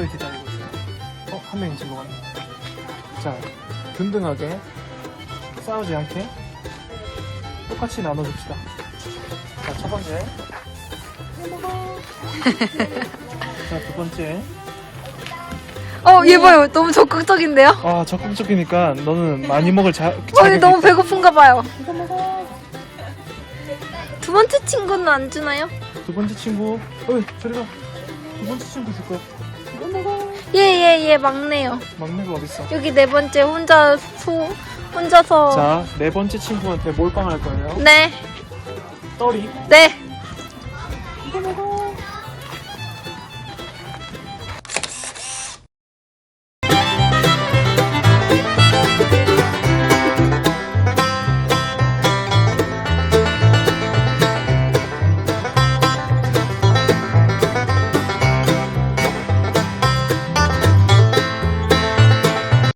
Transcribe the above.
답을 기다리고 있어요. 어, 한 명이 지금 왔네. 자, 든든하게 싸우지 않게 똑같이 나눠줍시다. 자, 첫 번째. 자, 두 번째. 어, 얘 봐요. 너무 적극적인데요? 아, 적극적이니까 너는 많이 먹을 자. 어, 얘 너무 배고픈가 봐요. 두 번째 친구는 안 주나요? 두 번째 친구. 어이, 저리 가. 두 번째 친구 줄 거야. 예예예 막내요. 막내가 어딨어? 여기 네 번째 혼자 소 혼자서 자, 네 번째 친구한테 몰빵할 거예요. 네. 떨이. 네.